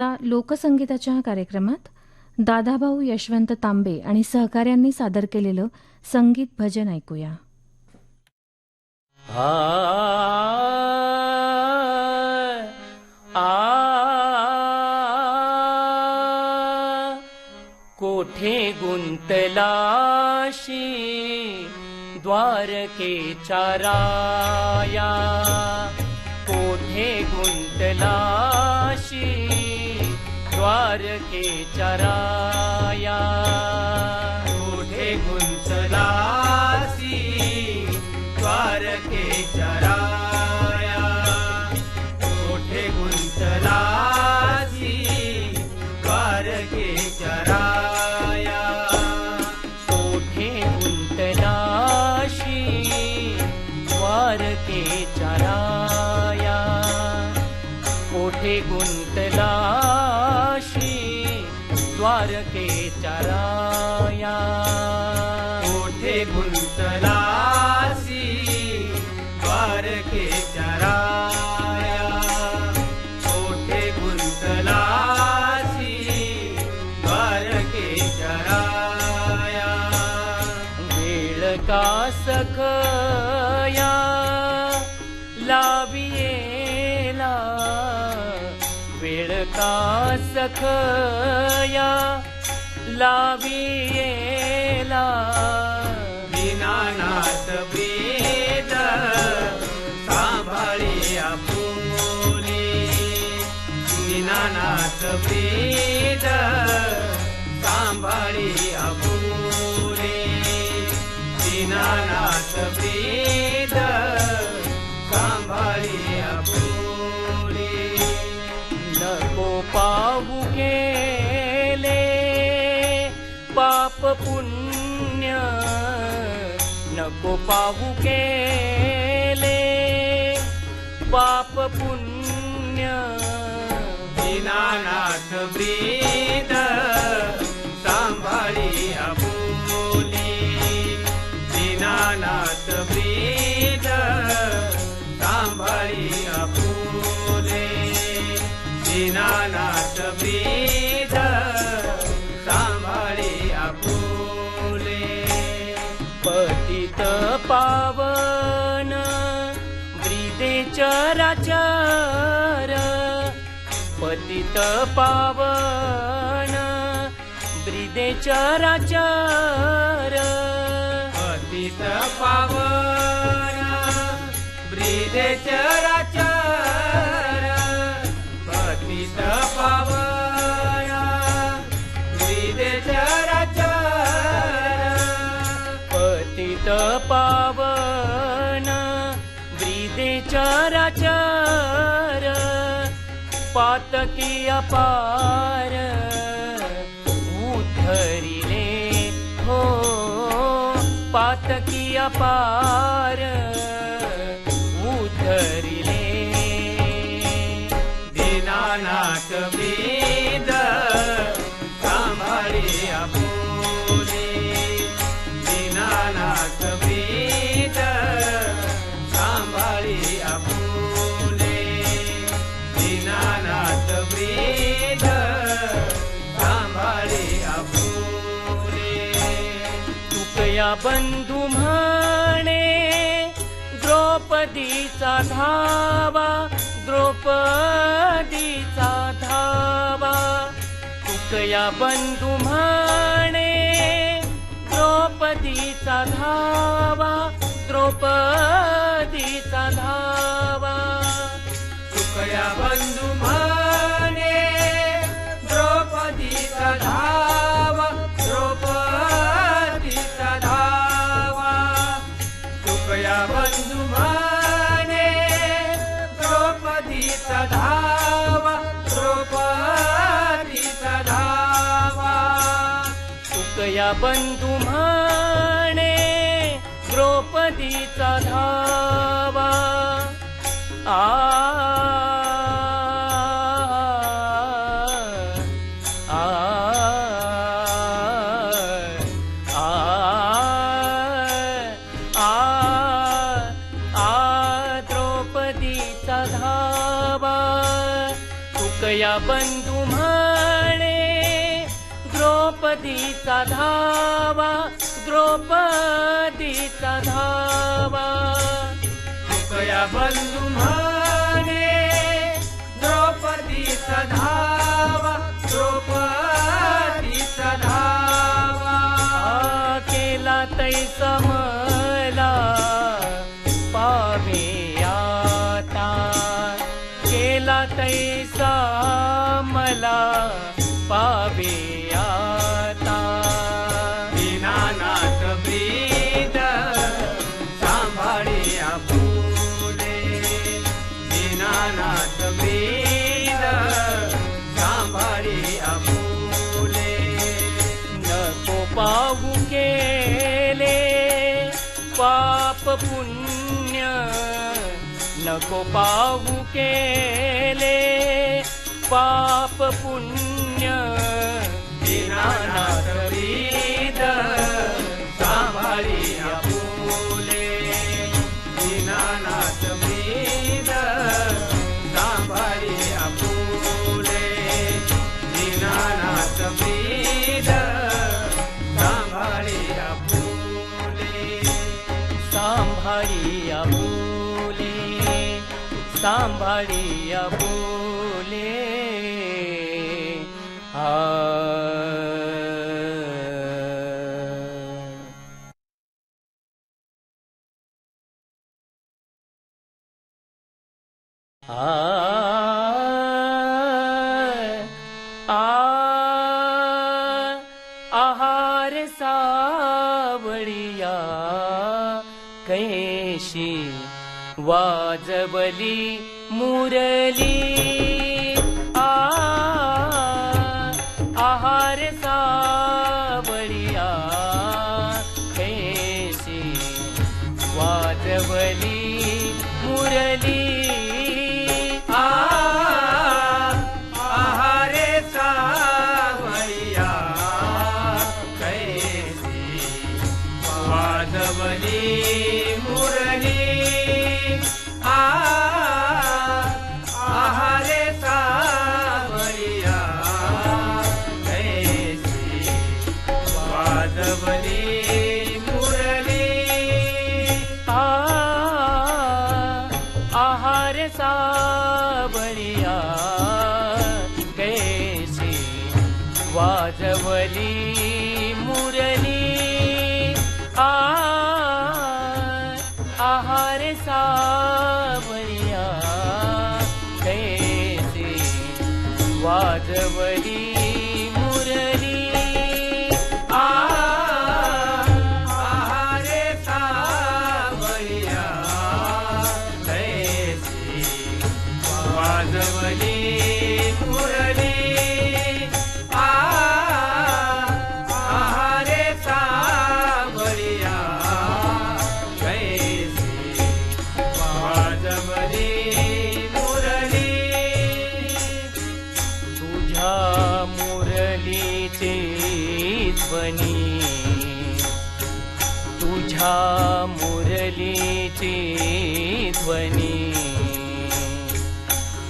लोकसंगीताच्या कार्यक्रमात दादाभाऊ यशवंत तांबे आणि सहकाऱ्यांनी सादर केलेलं संगीत भजन ऐकूया. आ आ कोठे गुंतलाशी द्वारकेच्या राया? कोठे गुंतलाशी द्वारकेच्या राया कोठे गुंतलासी का सखया? लावियेला वेळ का सखया? लावियेला दीनानाथ वेद सांभाळी आपुले विनानाथ वेद सांभाळी आपुले दीनानाथ वेद सांभाळी आपुले नको पाहू गेले पाप पुण्य। नको पाहू केले पाप पुण्य। दीनानाथ ब्रीद दीनानाथ ब्रीद सांभाळी आपुले. पतित पावन ब्रिदे चराचर पतित पावन ब्रिदे चराचर पतित पावन ब्रिदे चराचर पतित पावन ब्रीदे चराचर पतित पावन। ब्रीदे चराचर पातकी अपार। उद्धरिले हो। पातकी अपार तुकया बंधू म्हणे द्रौपदीचा धावा द्रौपदीचा धावा. तुकया बंधू म्हणे द्रौपदीचा धावा द्रौपदीचा धावा. तुकया बंधू म्हणे बंधू म्हणे द्रौपदीचा धावा. आ आ द्रौपदीचा धावा. कृपया बंधू म्हणे द्रौपदीचा धावा द्रौपदीचा धावा. केला तैसा मला पावे आता. केला तैसा मला नको पाहू केले पाप पुण्य रीद सांभाळी फुले. दीनानाथ रीद सांभाळी फुले. दीनानाथ रीद सांभाळी फुले. सांभाळी फुले आ। आ। आहार सावळिया कैशी वाजवली मुरली आहार आहार सावळिया कैसी वाजवली ध्वनी। तुझ्या मुरलीची ध्वनी।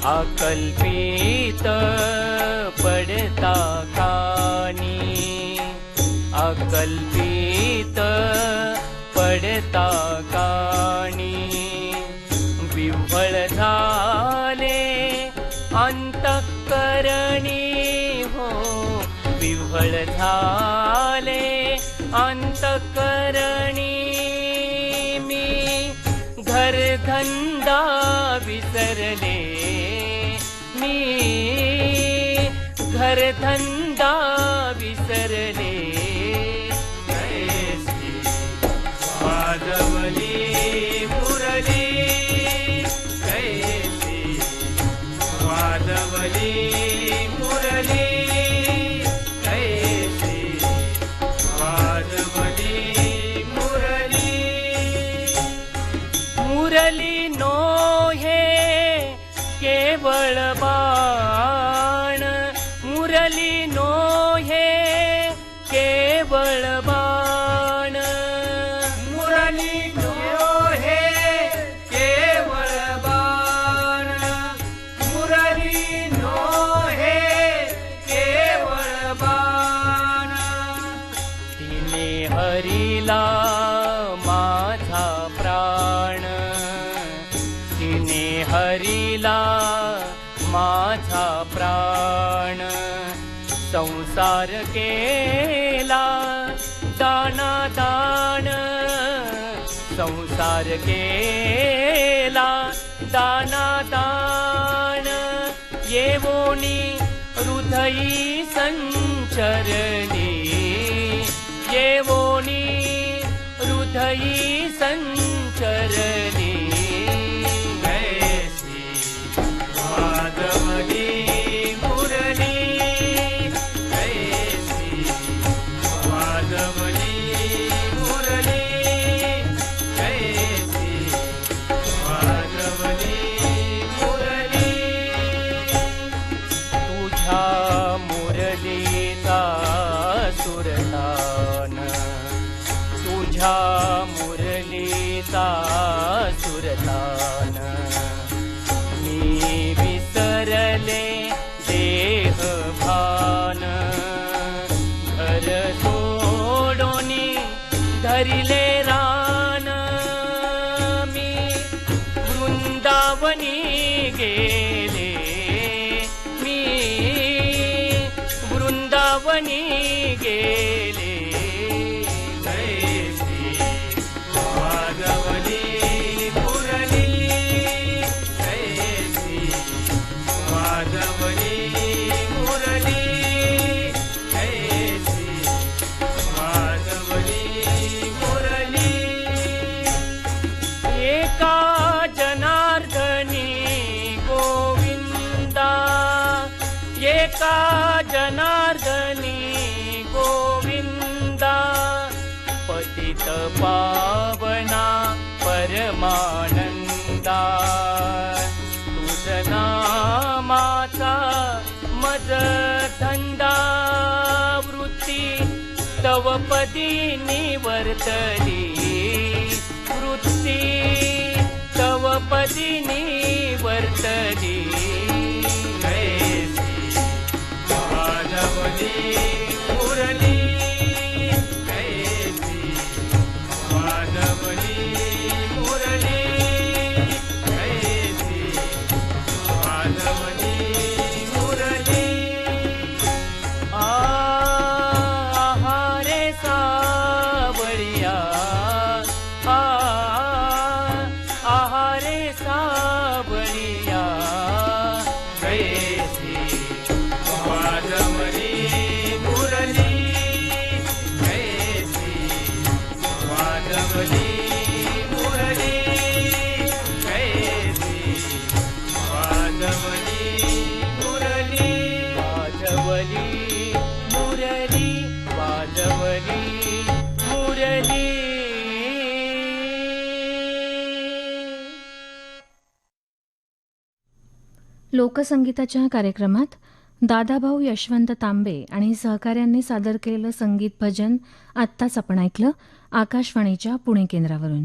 अकल्पित पडता कानी। अकल्पित पडता कानी। विव्हळ झाले अंतकरणी। हो अंतकरणी मी घरधंदा विसरले मी घरधंदा मरी थो हेलबानीधो है तिने हरिला माझा प्राण। तिने हरिला मा प्राण। संसार केला दाना दान। संसार केला दाना। दान येवोनी हृदयी संचरली येवोनी हृदयी संचरली मुरलीचा सुरतान। मी विसरले देह भान। घर सोडोनी धरिले रान। मी वृंदावनी गेले। मी वृंदावनी गेले जनार्दनी गोविंदा पतित पावना परमानंदा तुझ नामाचा मज धंदा वृत्ती तव पदी निवर्तली मुरली मुरली मुरली. लोकसंगीताच्या कार्यक्रमात दादाभाऊ यशवंत तांबे आणि सहकाऱ्यांनी सादर केलेलं संगीत भजन आत्ताच आपण ऐकलं आकाशवाणीच्या पुणे केंद्रावरून.